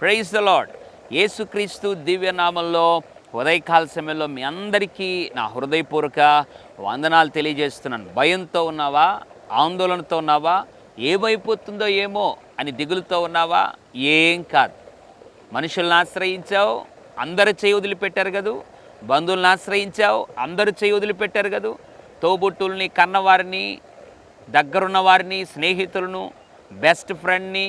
Praise the lord యేసుక్రీస్తు దివ్యనామంలో ఉదయకాల సమయంలో మీ అందరికీ నా హృదయపూర్వక వందనాలు తెలియజేస్తున్నాను. భయంతో ఉన్నావా? ఆందోళనతో ఉన్నావా? ఏమైపోతుందో ఏమో అని దిగులుతో ఉన్నావా? ఏం కాదు. మనుషులను ఆశ్రయించావు అందరు చేయి వదిలిపెట్టారు కదూ. బంధువులను ఆశ్రయించావు అందరూ చేయి వదిలిపెట్టారు కదూ. తోబుట్టుల్ని కన్నవారిని దగ్గరున్న వారిని స్నేహితులను బెస్ట్ ఫ్రెండ్ని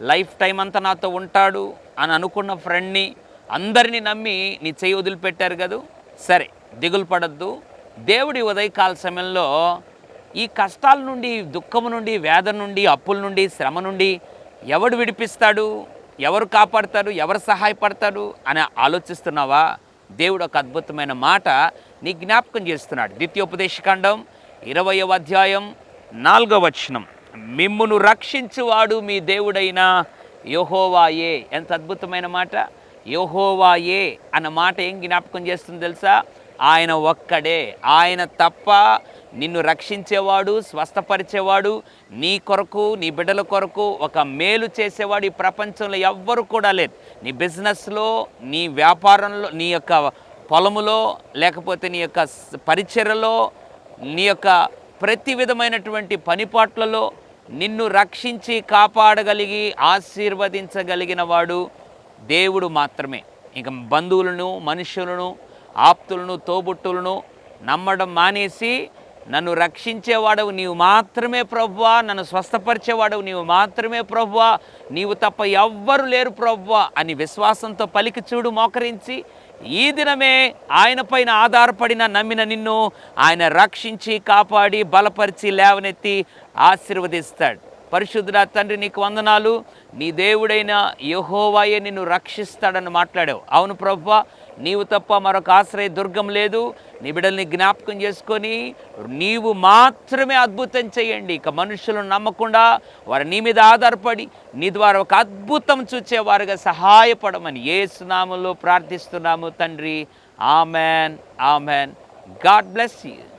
లైఫ్ టైం అంతా నాతో ఉంటాడు అని అనుకున్న ఫ్రెండ్ని అందరినీ నమ్మి నీ చేయి వదిలిపెట్టారు కదూ? సరే దిగులు పడద్దు. దేవుడి ఉదయకాల సమయంలో ఈ కష్టాల నుండి దుఃఖము నుండి వేదన నుండి అప్పుల నుండి శ్రమ నుండి ఎవడు విడిపిస్తాడు? ఎవరు కాపాడతారు? ఎవరు సహాయపడతారు? అని ఆలోచిస్తున్నావా? దేవుడు ఒక అద్భుతమైన మాట నీ జ్ఞాపకం చేస్తున్నాడు. ద్వితీయోపదేశకాండం ఇరవయవ అధ్యాయం నాలుగవ వచనం. మిమ్మును రక్షించువాడు మీ దేవుడైన యహోవాయే. ఎంత అద్భుతమైన మాట. యోహోవాయే అన్న మాట ఏం జ్ఞాపకం చేస్తుంది తెలుసా? ఆయన ఒక్కడే. ఆయన తప్ప నిన్ను రక్షించేవాడు స్వస్థపరిచేవాడు నీ కొరకు నీ బిడ్డల కొరకు ఒక మేలు చేసేవాడు ఈ ప్రపంచంలో ఎవ్వరు కూడా లేదు నీ బిజినెస్లో నీ వ్యాపారంలో నీ యొక్క పొలములో లేకపోతే నీ యొక్క పరిచర్లో నీ యొక్క ప్రతి విధమైనటువంటి పనిపాట్లలో నిన్ను రక్షించి కాపాడగలిగి ఆశీర్వదించగలిగిన వాడు దేవుడు మాత్రమే. ఇక బంధువులను మనుషులను ఆప్తులను తోబుట్టులను నమ్మడం మానేసి నన్ను రక్షించేవాడవు నీవు మాత్రమే ప్రభువా నన్ను స్వస్థపరిచేవాడవు నీవు మాత్రమే ప్రభువా నీవు తప్ప ఎవ్వరు లేరు ప్రభువా అని విశ్వాసంతో పలికి చూడు మోకరించి. ఈ దినమే ఆయన పైన ఆధారపడిన నమ్మిన నిన్ను ఆయన రక్షించి కాపాడి బలపరిచి లేవనెత్తి ఆశీర్వదిస్తాడు. పరిశుద్ధుడా తండ్రి నీకు వందనాలు. నీ దేవుడైన యహోవాయే నిన్ను రక్షిస్తాడని మాట్లాడావు. అవును ప్రభా నీవు తప్ప మరొక ఆశ్రయ దుర్గం లేదు. నీ బిడ్డల్ని జ్ఞాపకం చేసుకొని నీవు మాత్రమే అద్భుతం చేయండి. ఇక మనుషులను నమ్మకుండా వారు నీ మీద ఆధారపడి నీ ద్వారా ఒక అద్భుతం చూచేవారుగా సహాయపడమని ఏ సునామంలో ప్రార్థిస్తున్నాము తండ్రి. Amen amen. God bless you.